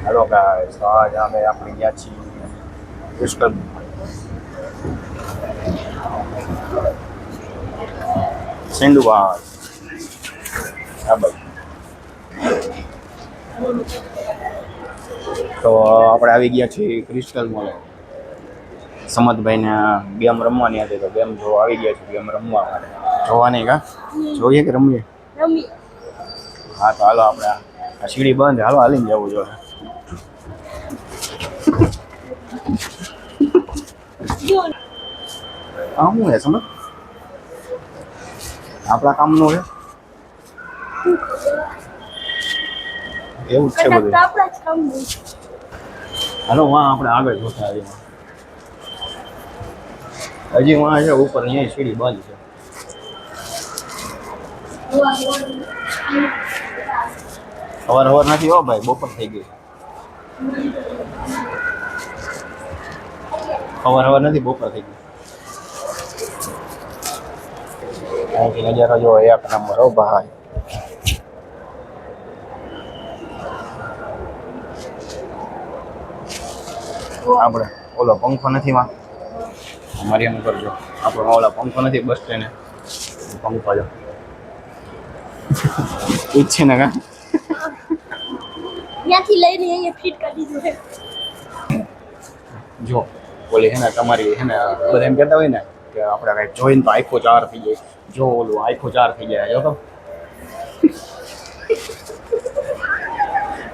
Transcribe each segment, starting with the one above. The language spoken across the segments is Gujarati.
હેલો ગાઈસ તો આજ અમે આપણે ગયા છીએ ક્રિસ્ટલ સિંધુબાદ હા ભાઈ તો આપણે આવી ગયા છીએ ક્રિસ્ટલ મોલ સમતભાઈને ગેમ રમવાની હતી તો ગેમ જો આવી ગયા છે ગેમ રમવા માટે જોવાની કા જોઈએ કે રમીએ રમી હા તો હાલો આપણે આ સીડી બંધ હાલો હાલીને જવું જોઈએ આ હું હે સમજ? આપણા કામનું હે એવું જ છે બધું. હાલો વાં આપણે આગળ જોતા હજી હજી વાં છે ઉપર અહીંયા સીડી બંધ છે. સવાર સવાર નથી હો ભાઈ બપોર થઈ ગઈ સવાર સવાર નથી બપોર થઈ ગઈ. અહીંથી નજારો જો એક નંબર હો ભાઈ આપણે ઓલો પંખો નથી માં અમારી એમ કરજો આપણો ઓલા પંખો નથી બસ ટ્રેને પંખો જો ઈચ્છે જ છે ને કા ત્યાંથી લઈને અહીંયા ફિટ કરી દીધું છે જો ઓલી હે ને તમારી હે ને બધા એમ કહેતા હોય ને કે આપણે કાંઈક જોઈને તો આખો ચાર થઈ જાય જો ઓલું આખો ચાર થઈ ગયા જો તો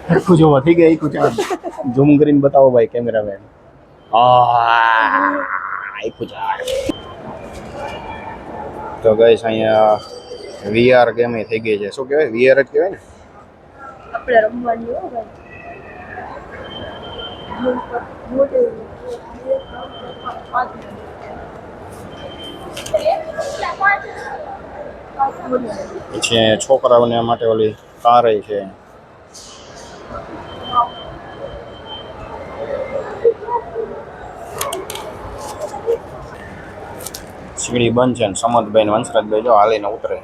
આખું જોવા થઈ ગયા આખું ચાર ઝૂમ કરીને બતાવો ભાઈ કેમેરામેન આખું ચાર તો ગઈશ અહીંયા વીઆર ગેમ થઈ ગઈ છે શું કહેવાય વીઆર જ કહેવાય ને આપણે રમવાની હો ભાઈ મોટે પછી છોકરાઓને માટે ઓલી કાર છે. સીડી બંધ છે ને સમદભાઈ ને વંશરાજભાઈ જો હાલીને ઉતરે.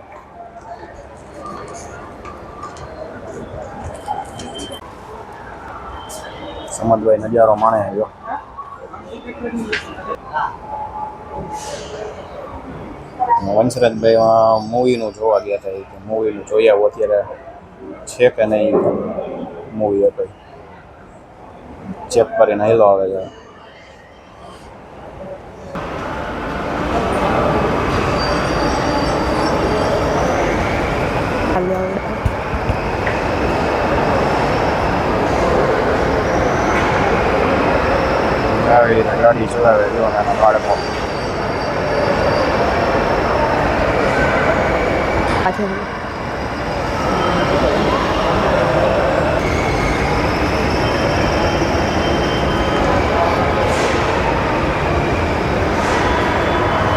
સમજભાઈ નજારો માણે જો વંશરાજભાઈ મૂવીનું જોવા ગયા હતા એ મૂવીનું જોઈ આવું અત્યારે છે કે નહીં મૂવી હતો ચેક કરીને હેલો આવે છે. ગાડી ચલાવે, જો નાના બાળકો.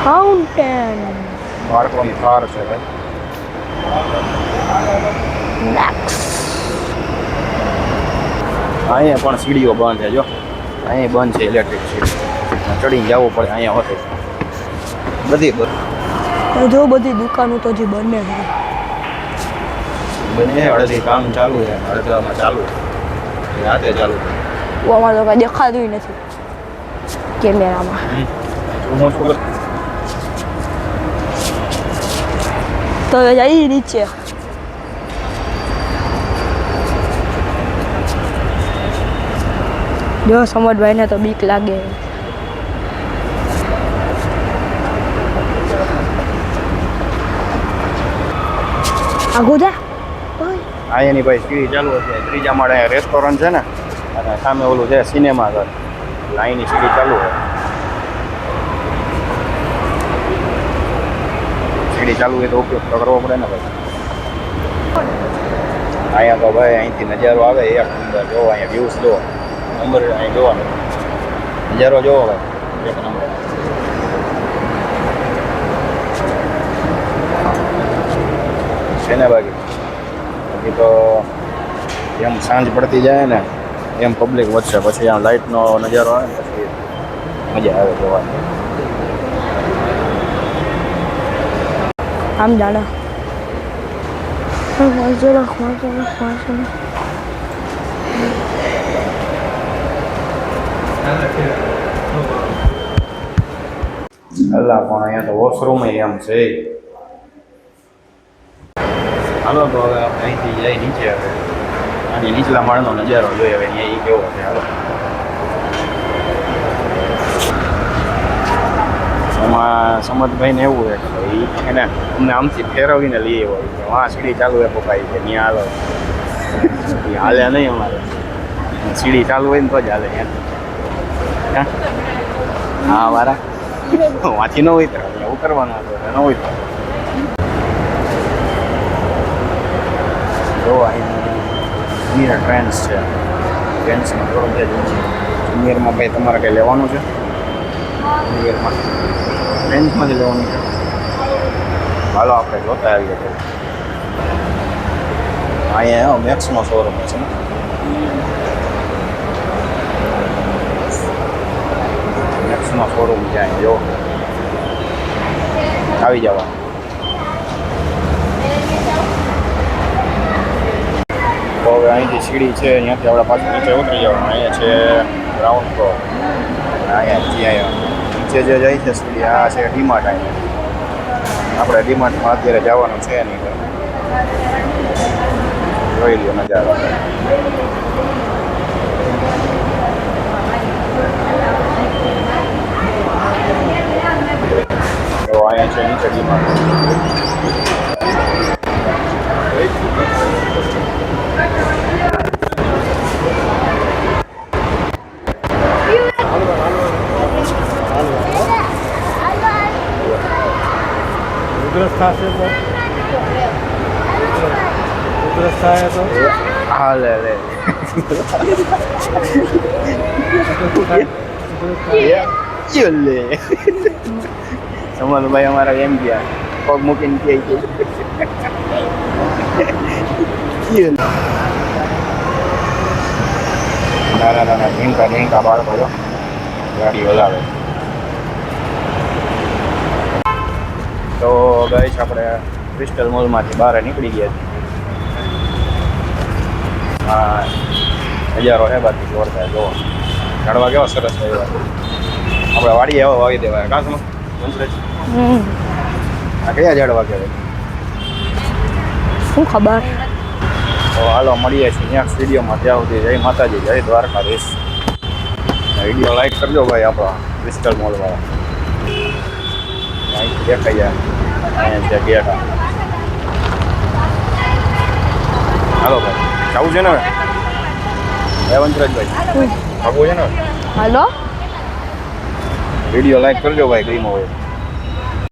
ફાઉન્ટેન બાળકોની કાર છે ભાઈ. અહીંયા પણ સીડીઓ બંધ છે જો. અહીંયા બંધ છે ઇલેક્ટ્રિક સીડી ચડીને જવું પડે અહીંયા હોતે. બધી બંધ જો બધી દુકાનો તો હજી બને છે. બને અડધી કામ ચાલુ છે અડધામાં ચાલુ છે. રાતે ચાલુ છે. અમારે તો કાંઈ દેખાતું નથી કેમેરામાં? તો જઈ નીચે. જો સમજભાઈ ને તો બીક લાગે. જા અહીંયાની ભાઈ સીડી ચાલુ છે ત્રીજા માળે રેસ્ટોરન્ટ છે ને અને સામે ઓલું છે સિનેમા ઘર. અહીંની સીડી ચાલુ હોય. સીડી ચાલુ હોય તો ઉપયોગ તો કરવો પડે ને ભાઈ. અહીંયા તો ભાઈ અહીંથી નજારો આવે એક નંબર જોવો અહીંયા વ્યૂઝ જોવો નંબર અહીં જોવાનો. નજારો જોવો ભાઈ. એક નંબર છે ને બાકી બાકી તો જેમ સાંજ પડતી જાય ને એમ પબ્લિક વધશે પછી આમ લાઇટનો નજારો આવે ને પછી મજા આવે જોવાની આમ જાણા વાંચો રાખ વાંચો રાખ વાંચો રાખ અલ્લા પણ અહીંયા તો વોશરૂમ એમ છે હાલો તો હવે અહીંથી જઈ નીચે હવે અને નીચલા માળનો નજારો જોઈએ હવે અહીંયા એ કેવો છે હાલો એમાં સમજભાઈને એવું છે કે ભાઈ એને અમને આમથી ફેરવીને લઈ આવ્યો કે સીડી ચાલુ હોય પપ્પા કે ત્યાં હાલો હાલે નહીં અમારે સીડી ચાલુ હોય ને તો જ હાલે હા? મારા વાંચી ન હોય તો એવું કરવાનું હોય તો જો અહીં જુનિયર ટ્રેન્ડ્સ છે ટ્રેન્ડ્સમાં થોડું છે જુનિયરમાં ભાઈ તમારે કંઈ લેવાનું છે? જુનિયરમાં? ટ્રેન્ડ્સમાંથી લેવાનું છે. હાલો આપણે જોતા આવીએ તો. અહીંયા મેક્સનો શોરૂમ છે ને? મેક્સનો શોરૂમ છે અહીં જો. આવી જવા હવે અહીંથી સીડી છે અહીંયાથી આપણે પાછું નીચે ઉતરી જવાનું. અહીંયા છે ગ્રાઉન્ડ ફ્લોર અહીંયા ત્યાં નીચે જે જાય છે સીડી, આ છે ડીમાર્ટ અહીંયા. આપણે ડીમાર્ટમાં અત્યારે જવાનું છે નહીં જોઈ લ્યો નજારો. અહીંયા છે નીચે ડીમાર્ટ. ઉધરસ થશે તો? ઉધરસ થાય તો? હા લે. લે ચલે. સમલભાઈ અમારા એમ ગયા. પગ મૂકીને કહે યો લે. નાના નાના ઢીંકા ઢીંકા બાળકો ગાડી હલાવે. તો ગઈશ આપણે ક્રિસ્ટલ મોલમાંથી બહાર નીકળી ગયા છીએ. હા નજારો હે બાકી જોરદાર જોવો. ઝાડવા કેવા સરસ થયા આપણે વાડી એવા વાવી દેવાય. કાં આ કયા ઝાડવા કહેવાય શું ખબર? તો હાલો મળીએ છીએ ત્યાં સ્ટુડિયોમાં. ત્યાં સુધી જય માતાજી જય દ્વારકાધીશ. વીડિયો લાઈક કરજો ભાઈ આપણો ક્રિસ્ટલ મોલવાળા અહીંથી દેખાઈ જાય. અહીંયા છે ગેટ હાલો ભાઈ જવું છે ને હવે? વંશરાજભાઈ. ભાગવું છે ને? હાલો? વીડિયો લાઈક કરજો ભાઈ ગમ્યો હોય